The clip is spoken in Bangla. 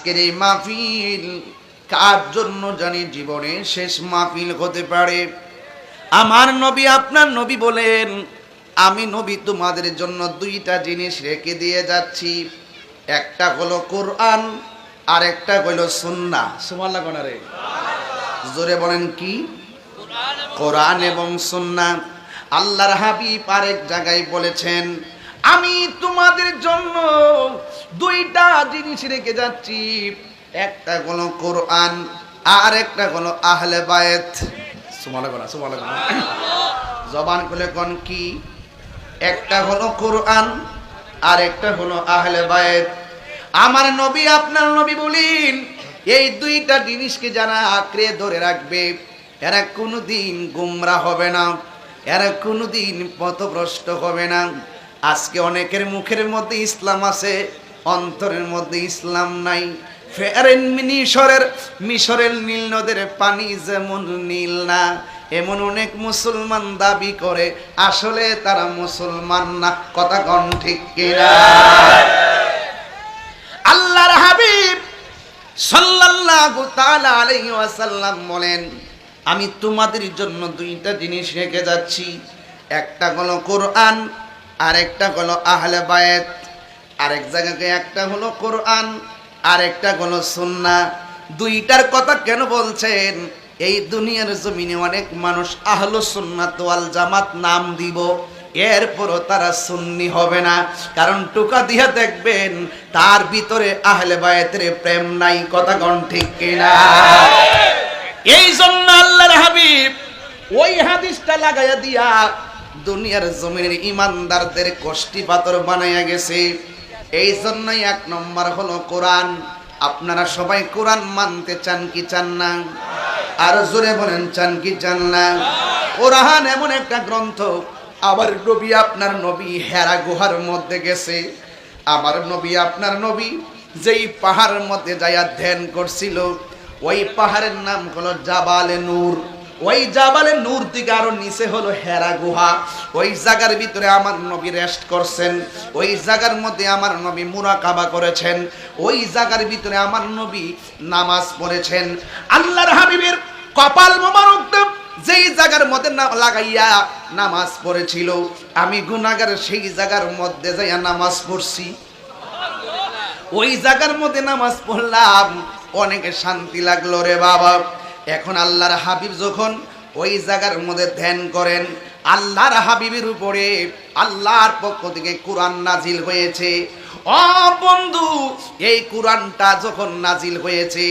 আজকের এই মাহফিল কার জন্য জানি জীবনে শেষ মাহফিল হতে পারে? আমার নবী আপনার নবী বলেন, আমি নবী তোমাদের জন্য দুইটা জিনিস রেখে দিয়ে যাচ্ছি। একটা হলো কোরআন আর একটা হলো সুন্না সুমাল্লা রে জোরে বলেন কি? কোরআন এবং সুন্না আল্লাহর হাবিব আরেক জায়গায় বলেছেন আমি তোমাদের জন্য দুইটা জিনিস রেখে যাচ্ছি। একটা হলো কোরআন, আর একটা হলো আহলে বায়েত জবান খুলে কোন কি? একটা হলো কোরআন, আর একটা হলো আহলে বায়েত আমার নবী, আপনার নবী বলেন, এই দুইটা জিনিসকে যারা আঁকড়ে ধরে রাখবে, এরা কোনোদিন গুমরা হবে না, এরা কোনোদিন পথভ্রষ্ট হবে না। আজকে অনেকের মুখের মধ্যে ইসলাম আছে, অন্তরের মধ্যে ইসলাম নাই। ফেরেন মিশরের মিশরের নীল নদের পানি যেমন নীল না, এমন অনেক মুসলমান দাবি করে, আসলে তারা মুসলমান না, কথা কন ঠিক আল্লাহর হাবিব সাল্লাল্লাহু তাআলা আলাইহি ওয়াসাল্লাম বলেন, আমি তোমাদের জন্য দুইটা জিনিস রেখে যাচ্ছি। একটা হলো কোরআন আর একটা হলো আহলে বায়েত আরেক জায়গাকে একটা হলো কোরআন আর একটা হলো সুন্না। দুইটার কথা কেন বলছেন? এই দুনিয়ার জমিনে অনেক মানুষ আহলো সুন্নাত ওয়াল জামাত নাম দিব এরপরও তারা সুন্নি হবে না। কারণ টুকা দিয়া দেখবেন তার ভিতরে আহলে বায়েতের প্রেম নাই কথা গণ ঠিক কিনা? এই জন্য আল্লাহর হাবিব ওই হাদিসটা লাগাইয়া দিয়া দুনিয়ার জমিনের ইমানদারদের কষ্টি পাথর বানাইয়া গেছে। এই জন্যই এক নম্বর হলো কোরআন। আপনারা সবাই কোরআন মানতে চান কি চান না? আর জোরে বলেন, চান কি চান না? কোরআন এমন একটা গ্রন্থ আবার নবী আপনার নবী হেরা গুহার মধ্যে গেছে। আমার নবী আপনার নবী যেই পাহাড়ের মধ্যে যাইয়া ধ্যান করছিল, ওই পাহাড়ের নাম হলো জাবালে নূর। ওই জাবালে নূর থেকে আরও নিচে হলো হেরা গুহা। ওই জায়গার ভিতরে আমার নবী রেস্ট করছেন। ওই জায়গার মধ্যে আমার নবী মুরাকাবা করেছেন। ওই জায়গার ভিতরে আমার নবী নামাজ পড়েছেন। আল্লাহর হাবিবের কপাল মোবারক যেই জায়গার মধ্যে লাগাইয়া নামাজ পড়েছিল। আমি গুনাগার সেই জায়গার মধ্যে যাইয়া নামাজ পড়ছি। ওই জায়গার মধ্যে নামাজ পড়লাম, অনেকে শান্তি লাগল রে বাবা। এখন আল্লাহর হাবিব যখন ওই জায়গার মধ্যে ধ্যান করেন, আল্লাহর হাবিবের উপরে আল্লাহর পক্ষ থেকে কোরআন নাজিল হয়েছে। অ বন্ধু, এই কোরআনটা যখন নাজিল হয়েছে